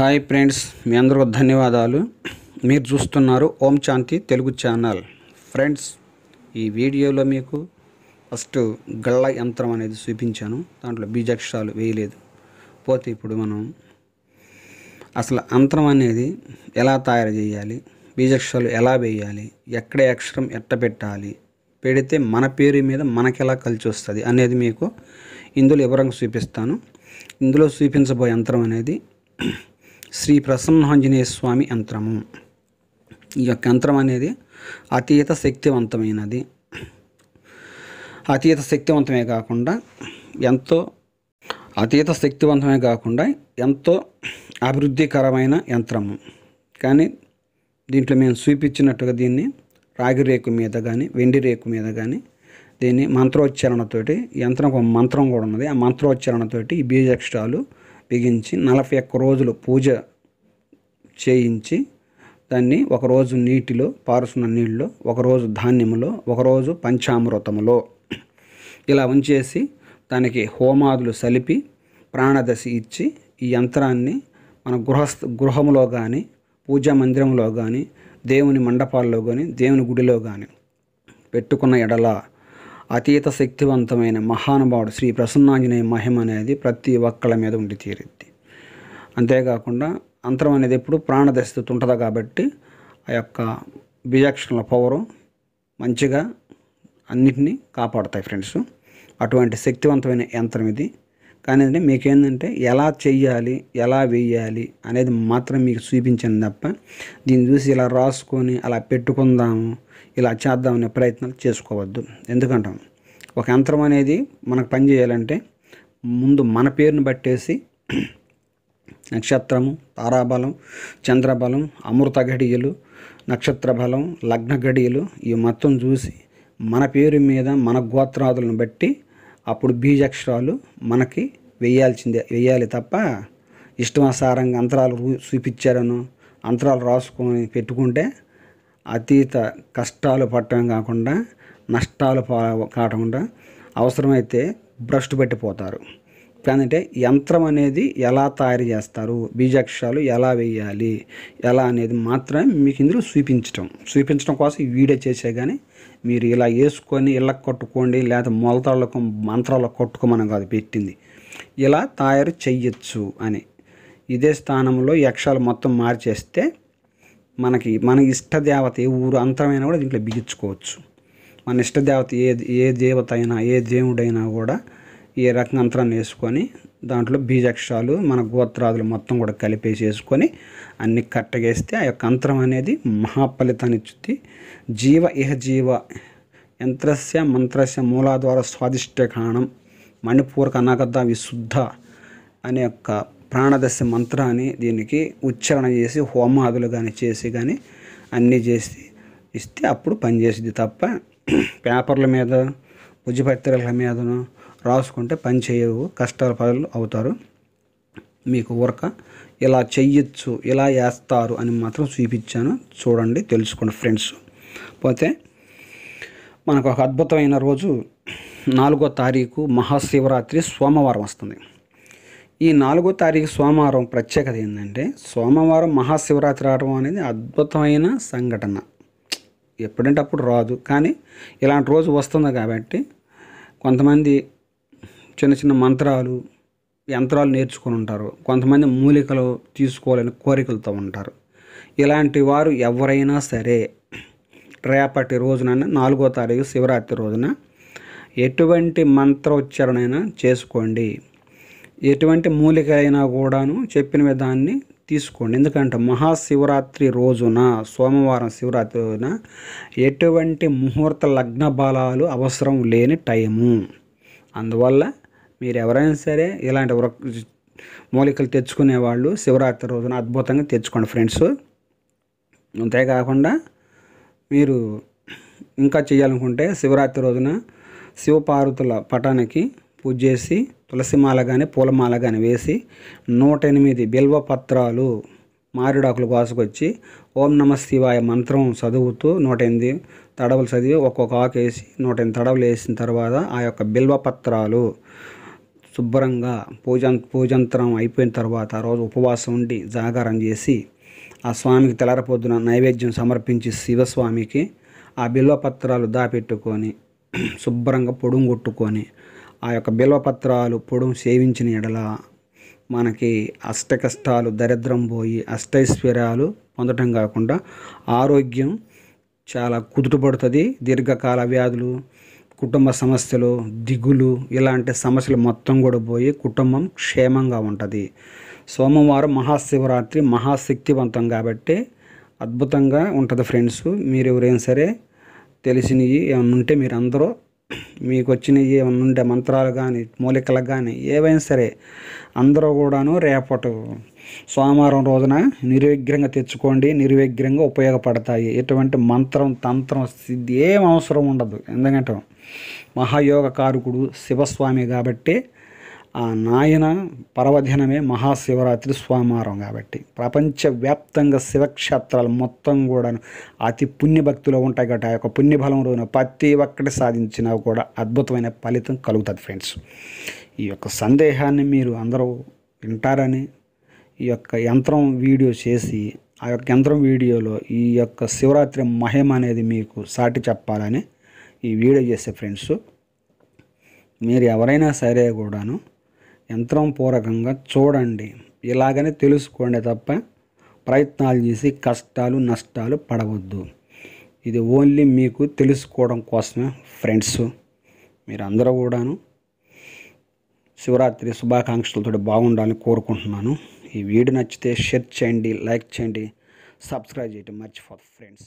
Hi friends మీ అందరూ ధన్యవాదాలు. మీరు చూస్తున్నారు ఓం శాంతి తెలుగు ఛానల్. ఫ్రెండ్స్ ఈ వీడియోలో మీకు ఫస్ట్ గళ్ళ యంత్రం అనేది చూపించాను. దాంట్లో బీజాక్షరాలు వేయలేదు. పోతే ఇప్పుడు మనం అసలు అంతరం అనేది ఎలా తయారు చేయాలి బీజాక్షరాలు ఎలా వేయాలి ఎక్కడ అక్షరం ఎట్ట పెట్టాలి పెడితే మన పేరు మీద మనకి ఎలా కలిసి వస్తుంది అనేది మీకు ఇందులో వివరంగా చూపిస్తాను. ఇందులో చూపించబోయే యంత్రం అనేది శ్రీ ప్రసన్నాంజనేయ స్వామి యంత్రము. ఈ యొక్క యంత్రం అనేది అతీత శక్తివంతమైనది. అతీత శక్తివంతమే కాకుండా ఎంతో అతీత శక్తివంతమే కాకుండా ఎంతో అభివృద్ధికరమైన యంత్రము. కానీ దీంట్లో మేము చూపించినట్టుగా దీన్ని రాగి రేకు మీద కానీ వెండి రేకు మీద కానీ దీన్ని మంత్రోచ్చారణతోటి యంత్రం ఒక మంత్రం కూడా ఉన్నది. ఆ మంత్రోచ్చారణతోటి ఈ బీజాక్షరాలు బిగించి నలభై ఒక్క రోజులు పూజ చేయించి దాన్ని ఒకరోజు నీటిలో పారుసున్న నీళ్ళలో ఒకరోజు ధాన్యములో ఒకరోజు పంచామృతములో. ఇలా ఉంచేసి దానికి హోమాదులు సలిపి ప్రాణదశ ఇచ్చి ఈ యంత్రాన్ని మన గృహస్థ గృహములో కానీ పూజా మందిరంలో కానీ దేవుని మండపాల్లో కానీ దేవుని గుడిలో కానీ పెట్టుకున్న ఎడల అతీత శక్తివంతమైన మహానుభావుడు శ్రీ ప్రసన్నాంజనేయ మహిమ అనేది ప్రతి ఒక్కళ్ళ మీద ఉండి తీరుద్ది. అంతేకాకుండా అంతరం అనేది ఎప్పుడు ప్రాణదశతో ఉంటుంది కాబట్టి ఆ యొక్క బిజాక్షణల పవరు మంచిగా అన్నిటినీ కాపాడుతాయి ఫ్రెండ్స్. అటువంటి శక్తివంతమైన యంత్రం ఇది. కానీ మీకేంటంటే ఎలా చెయ్యాలి ఎలా వేయాలి అనేది మాత్రం మీకు చూపించాను తప్ప దీన్ని చూసి ఇలా రాసుకొని అలా పెట్టుకుందాము ఇలా చేద్దామనే ప్రయత్నాలు చేసుకోవద్దు. ఎందుకంటాం? ఒక యంత్రం అనేది మనకు పని చేయాలంటే ముందు మన పేరుని బట్టేసి నక్షత్రము తారాబలం చంద్రబలం అమృత గడియలు నక్షత్ర బలం లగ్న గడియలు ఇవి మొత్తం చూసి మన పేరు మీద మన గోత్రాదులను బట్టి అప్పుడు బీజాక్షరాలు మనకి వేయాల్సిందే వేయాలి తప్ప ఇష్టానుసారంగా అంతరాలు చూపించారను అంతరాలు రాసుకొని పెట్టుకుంటే అతీత కష్టాలు పట్టడం కాకుండా నష్టాలు పా కాకుండా అవసరమైతే భ్రష్టు పెట్టిపోతారు. అంటే యంత్రం అనేది ఎలా తయారు చేస్తారు బీజాక్షరాలు ఎలా వేయాలి ఎలా అనేది మాత్రమే మీకు ఇందులో చూపించటం. చూపించడం కోసం వీడియో చేసే కానీ మీరు ఇలా వేసుకొని ఇళ్ళకి కొట్టుకోండి లేదా మొలతాళ్ళకు మంత్రాలకు కొట్టుకోమని కాదు పెట్టింది. ఇలా తయారు చెయ్యొచ్చు అని. ఇదే స్థానంలో యక్షాలు మొత్తం మార్చేస్తే మనకి మన ఇష్టదేవత ఏ ఊరు అంతరమైనా కూడా దీంట్లో బిగించుకోవచ్చు. మన ఇష్టదేవత ఏ ఏ దేవత అయినా ఏ దేవుడైనా కూడా ఏ రకంగా అంతరాన్ని వేసుకొని దాంట్లో బీజాక్షరాలు మన గోత్రాదులు మొత్తం కూడా కలిపేసి వేసుకొని అన్ని కట్టగేస్తే ఆ యొక్క అంతరం అనేది మహాఫలితాన్ని ఇచ్చుద్ది. జీవ ఇహ జీవ యంత్రస్య మంత్రస్య ద్వారా స్వాదిష్ట కారణం మణిపూరక అనగద విశుద్ధ అనే యొక్క ప్రాణదశ మంత్రాన్ని దీనికి ఉచ్చారణ చేసి హోమాదులు కానీ చేసి కానీ అన్నీ చేసి ఇస్తే అప్పుడు పనిచేసింది తప్ప పేపర్ల మీద భుజపత్రికల మీదను రాసుకుంటే పని చేయవు కష్టాల పనులు అవుతారు. మీకు ఊరక ఇలా చెయ్యొచ్చు ఇలా వేస్తారు అని మాత్రం చూపించాను. చూడండి తెలుసుకోండి ఫ్రెండ్స్. పోతే మనకు ఒక అద్భుతమైన రోజు. నాలుగో తారీఖు మహాశివరాత్రి సోమవారం వస్తుంది. ఈ నాలుగో తారీఖు సోమవారం ప్రత్యేకత ఏంటంటే సోమవారం మహాశివరాత్రి రావడం అనేది అద్భుతమైన సంఘటన. ఎప్పుడంటే అప్పుడు రాదు. కానీ ఇలాంటి రోజు వస్తుంది కాబట్టి కొంతమంది చిన్న చిన్న మంత్రాలు యంత్రాలు నేర్చుకొని ఉంటారు. కొంతమంది మూలికలు తీసుకోవాలని కోరికలతో ఉంటారు. ఇలాంటి వారు ఎవరైనా సరే రేపటి రోజున నాలుగో తారీఖు శివరాత్రి రోజున ఎటువంటి మంత్రోచ్చారణైనా చేసుకోండి. ఎటువంటి మూలిక అయినా కూడాను చెప్పిన విధాన్ని తీసుకోండి. ఎందుకంటే మహాశివరాత్రి రోజున సోమవారం శివరాత్రి రోజున ఎటువంటి ముహూర్త లగ్న బలాలు అవసరం లేని టైము. అందువల్ల మీరు ఎవరైనా సరే ఇలాంటి వృక్- మూలికలు తెచ్చుకునే వాళ్ళు శివరాత్రి రోజున అద్భుతంగా తెచ్చుకోండి ఫ్రెండ్స్. అంతేకాకుండా మీరు ఇంకా చేయాలనుకుంటే శివరాత్రి రోజున శివపార్వతుల పటానికి పూజ చేసి తులసిమాల కానీ పూలమాల కానీ వేసి నూట ఎనిమిది బిల్వ పత్రాలు మారిడాకులు కోసుకొచ్చి ఓం నమ శివాయ మంత్రం చదువుతూ నూట ఎనిమిది తడవలు చదివి ఒక్కొక్క ఆకు వేసి నూట ఎనిమిది తడవలు వేసిన తర్వాత ఆ యొక్క బిల్వ పత్రాలు శుభ్రంగా పూజ పూజంతరం అయిపోయిన తర్వాత ఆ రోజు ఉపవాసం ఉండి జాగారం చేసి ఆ స్వామికి తెల్లరపొద్దున నైవేద్యం సమర్పించి శివస్వామికి ఆ బిల్వపత్రాలు దాపెట్టుకొని శుభ్రంగా పొడుంగొట్టుకొని ఆ యొక్క బిల్వపత్రాలు పొడుం సేవించిన ఎడల మనకి అష్ట కష్టాలు దరిద్రం పోయి అష్టైశ్వర్యాలు పొందటం కాకుండా ఆరోగ్యం చాలా కుదుటపడుతుంది. దీర్ఘకాల వ్యాధులు కుటుంబ సమస్యలు దిగులు ఇలాంటి సమస్యలు మొత్తం కూడా పోయి కుటుంబం క్షేమంగా ఉంటుంది. సోమవారం మహాశివరాత్రి మహాశక్తివంతం కాబట్టి అద్భుతంగా ఉంటుంది ఫ్రెండ్స్. మీరు ఎవరైనా సరే తెలిసినవి ఏమైనా ఉంటే మీరు అందరూ మీకు వచ్చినవి ఏమన్నా ఉండే మంత్రాలు కానీ మూలికలు కానీ ఏవైనా సరే అందరూ కూడాను రేపటి సోమవారం రోజున నిర్విఘ్నంగా తెచ్చుకోండి నిర్విఘ్నంగా ఉపయోగపడతాయి. ఎటువంటి మంత్రం తంత్రం సిద్ధి ఏం అవసరం ఉండదు. ఎందుకంటే మహాయోగ కారకుడు శివస్వామి కాబట్టి ఆ నాయన పర్వదినమే మహాశివరాత్రి సోమవారం కాబట్టి ప్రపంచవ్యాప్తంగా శివక్షేత్రాలు మొత్తం కూడా అతి పుణ్యభక్తిలో ఉంటాయి కాబట్టి ఆ యొక్క పుణ్యబలం రోజున ప్రతి ఒక్కటి సాధించినా కూడా అద్భుతమైన ఫలితం కలుగుతుంది ఫ్రెండ్స్. ఈ యొక్క సందేహాన్ని మీరు అందరూ వింటారని ఈ యొక్క యంత్రం వీడియో చేసి ఆ యొక్క యంత్రం వీడియోలో ఈ యొక్క శివరాత్రి మహిమ అనేది మీకు సాటి చెప్పాలని ఈ వీడియో చేసే ఫ్రెండ్స్. మీరు ఎవరైనా సరే కూడాను యంత్రం పూర్వకంగా చూడండి. ఇలాగనే తెలుసుకోండి తప్ప ప్రయత్నాలు చేసి కష్టాలు నష్టాలు పడవద్దు. ఇది ఓన్లీ మీకు తెలుసుకోవడం కోసమే ఫ్రెండ్స్. మీరందరూ కూడాను శివరాత్రి శుభాకాంక్షలతో బాగుండాలని కోరుకుంటున్నాను. ఈ వీడియో నచ్చితే షేర్ చేయండి లైక్ చేయండి సబ్స్క్రైబ్ చేయటం మర్చిపోదు ఫ్రెండ్స్.